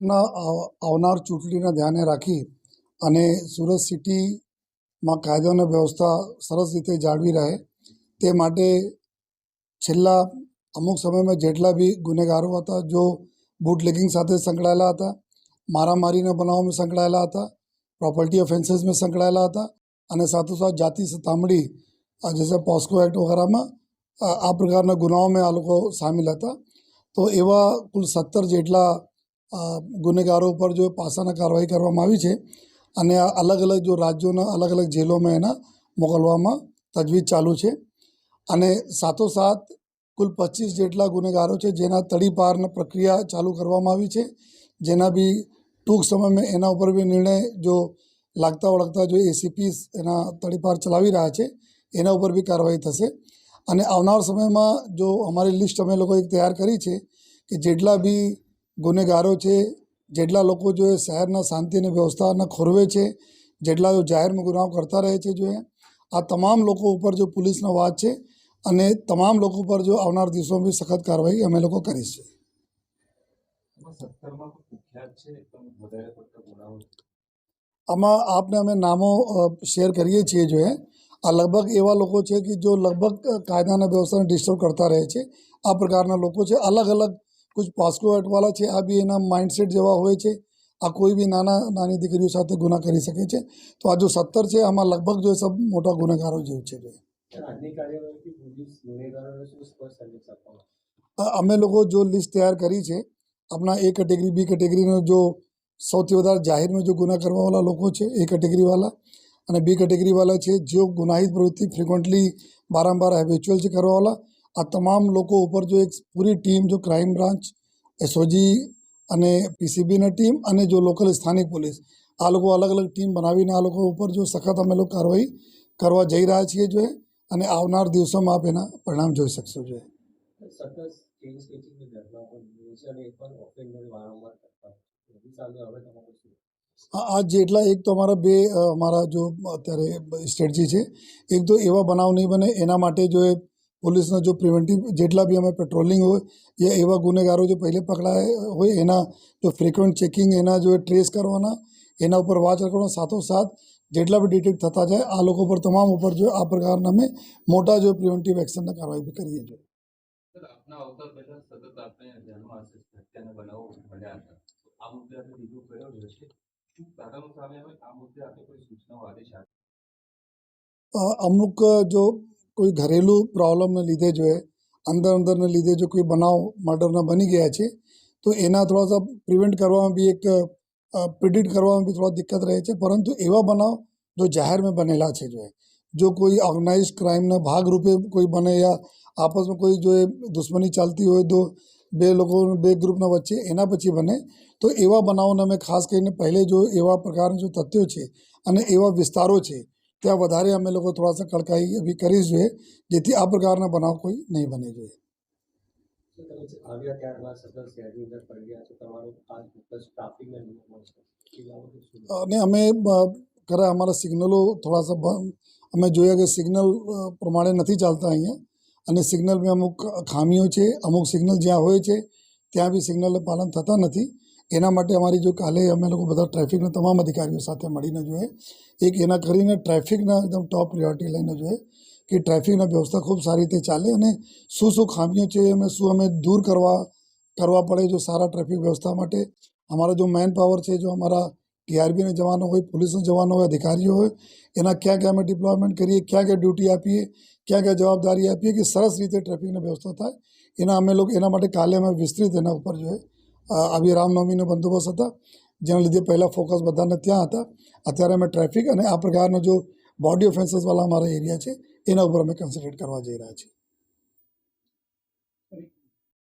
ના આવનાર ચૂંટણીને ધ્યાને રાખી અને સુરત સિટીમાં કાયદો અને વ્યવસ્થા સરસ રીતે જાળવી રહે તે માટે છેલ્લા અમુક સમયમાં જેટલા બી ગુનેગારો હતા, જો બુટલેગિંગ સાથે સંકળાયેલા હતા, મારામારીના બનાવોમાં સંકળાયેલા હતા પ્રોપર્ટી ઓફેન્સીસમાં સંકળાયેલા હતા અને સાથોસાથ જાતિ સતામણી જૈસે પોસ્કો એક્ટ વગેરેમાં આ પ્રકારના ગુનાઓમાં આ લોકો સામેલ હતા. તો એવા કુલ સત્તર જેટલા ગુનેગારો ઉપર જો પાસાના કાર્યવાહી કરવામાં આવી છે અને અલગ અલગ જો રાજ્યોના અલગ અલગ જેલોમાં એના મોકલવામાં તજવીજ ચાલુ છે. અને સાથોસાથ કુલ પચીસ જેટલા ગુનેગારો છે જેના તડીપારની પ્રક્રિયા ચાલુ કરવામાં આવી છે. જેના બી ટૂંક સમયમાં એના ઉપર બી નિર્ણય જો લાગતા ઓળખતા જો એસીપી એના તડીપાર ચલાવી રહ્યા છે એના ઉપર બી કાર્યવાહી થશે. અને આવનાર સમયમાં જો અમારી લિસ્ટ અમે લોકો એક તૈયાર કરી છે કે જેટલા બી ગુનેગારો છે, જેટલા લોકો જો એ શહેરના શાંતિ અને વ્યવસ્થાને ખોરવે છે, જેટલા જો જાહેરમાં ગુનાઓ કરતા રહે છે જો આ તમામ લોકો ઉપર જો પોલીસનો વાત છે અને તમામ લોકો પર જો આવનાર દિવસોમાં બી સખત કાર્યવાહી અમે લોકો કરીશું. આમાં આપને અમે નામો શેર કરીએ છીએ જો આ લગભગ એવા લોકો છે કે જો લગભગ કાયદાના વ્યવસ્થાને ડિસ્ટર્બ કરતા રહે છે. આ પ્રકારના લોકો છે અલગ અલગ કુછ પાસ્કો એક્ટવાળા છે આ બી એના માઇન્ડસેટ જેવા હોય છે. આ કોઈ બી નાના નાની દીકરીઓ સાથે ગુના કરી શકે છે. તો આ જો સત્તર છે આમાં લગભગ જો સબ મોટા ગુનેગારો જેવું છે. અમે લોકો જો લિસ્ટ તૈયાર કરી છે આપણા એ કેટેગરી બી કેટેગરીનો જો સૌથી વધારે જાહેરમાં જો ગુના કરવાવાળા લોકો છે એ કેટેગરીવાળા અને બી કેટેગરીવાળા છે જેઓ ગુનાહિત પ્રવૃત્તિ ફ્રિકવન્ટલી બારંબાર હેબિચ્યુઅલ છે કરવાવાળા આ તમામ લોકો ઉપર જો એક પૂરી ટીમ જો ક્રાઇમ બ્રાન્ચ એસઓજી અને પીસીબીની ટીમ અને જો લોકલ સ્થાનિક પોલીસ આ લોકો અલગ અલગ ટીમ બનાવીને આ લોકો ઉપર જો સખત અમે લોકો કાર્યવાહી કરવા જઈ રહ્યા છીએ જોઈએ અને આવનાર દિવસોમાં આપ એના પરિણામ જોઈ શકશો જોઈએ એ. સતત ચેન સ્કેચિંગની ઘટનાઓ બની રહી છે અને એ પણ ઓફેન્ડર વારંવાર કરતા હોય છે. એની સામે હવે તમારું શું આ આ જેટલા એક તો અમારા બે અમારા જો અત્યારે સ્ટ્રેટજી છે એક તો એવા બનાવ નહીં બને એના માટે જો એ પોલીસના જો પ્રિવેન્ટિવ જેટલા બી અમે પેટ્રોલિંગ હોય યા એવા ગુનેગારો જો પહેલે પકડાયા હોય એના જો ફ્રિકવન્ટ ચેકિંગ એના જો ટ્રેસ કરવાના એના ઉપર વાચ રાખવાનો સાથોસાથ જેટલા બી ડિટેક્ટ થતા જાય આ લોકો પર તમામ ઉપર જો આ પ્રકારના અમે મોટા જો પ્રિવેન્ટિવ એક્શનના કાર્યવાહી બી કરીએ છીએ સર આપના આવતા પહેલા સતત આપણે ધ્યાનમાં હશે હત્યાના બનાવો બન્યા હતા તો આ મુદ્દે આપણે રીવ્યુ કર્યો રહેશે શું કારણો સામે આવે આ મુદ્દે આપણે કોઈ સૂચનાઓ આદેશ આપે અ, અમુક જો કોઈ ઘરેલું પ્રોબ્લમને લીધે જો એ અંદર અંદરને લીધે જો કોઈ બનાવ મર્ડરના બની ગયા છે, તો એના થોડા સા પ્રિવેન્ટ કરવામાં બી એક પ્રિડિક્ટ કરવામાં બી થોડા દિક્કત રહે છે. પરંતુ એવા બનાવ જો જાહેરમાં બનેલા છે જો જો કોઈ ઓર્ગેનાઇઝ ક્રાઇમના ભાગરૂપે કોઈ બને યા આપસમાં કોઈ જો દુશ્મની ચાલતી હોય તો બે લોકો, બે ગ્રુપના વચ્ચે એના પછી બને, તો એવા બનાવોને અમે ખાસ કરીને પહેલે જો એવા પ્રકારના જો તથ્યો છે અને એવા વિસ્તારો છે ત્યાં વધારે અમે લોકો થોડા સા કડકાઈ બી કરી જોઈએ, જેથી આ પ્રકારના બનાવ કોઈ નહીં બને જોઈએ. અને અમે ખરા અમારા સિગ્નલો થોડા સા અમે જોયા કે સિગ્નલ પ્રમાણે નથી ચાલતા અહીંયા. અને સિગ્નલમાં અમુક ખામીઓ છે, અમુક સિગ્નલ જ્યાં હોય છે, ત્યાં બી સિગ્નલનું પાલન થતા નથી. એના માટે અમારી જો કાલે અમે લોકો બધા ટ્રાફિકના તમામ અધિકારીઓ સાથે મળીને જોઈએ એક એના કરીને ટ્રાફિકના એકદમ ટોપ પ્રિયોરિટી લઈને જોઈએ કે ટ્રાફિકના વ્યવસ્થા ખૂબ સારી રીતે ચાલે અને શું શું ખામીઓ છે અને શું અમે દૂર કરવા કરવા પડે જો સારા ટ્રાફિક વ્યવસ્થા માટે. અમારા જો મેન પાવર છે, જો અમારા ટીઆરબીના જવાનો હોય, પોલીસના જવાનો હોય, અધિકારીઓ હોય, એના ક્યાં ક્યાં અમે ડિપ્લોયમેન્ટ કરીએ, ક્યાં ક્યાં ડ્યુટી આપીએ, ક્યાં ક્યાં જવાબદારી આપીએ કે સરસ રીતે ટ્રાફિકની વ્યવસ્થા થાય, એના અમે લોકો, એના માટે કાલે અમે વિસ્તૃત એના ઉપર જોઈએ આવી રામનવમીનો બંદોબસ્ત હતા. જેના લીધે પહેલાં ફોકસ બધાને ત્યાં હતા. અત્યારે અમે ટ્રાફિક અને આ પ્રકારનો જો બોડી ઓફેન્સીસવાળા અમારા એરિયા છે, એના ઉપર અમે કન્સન્ટ્રેટ કરવા જઈ રહ્યા છીએ.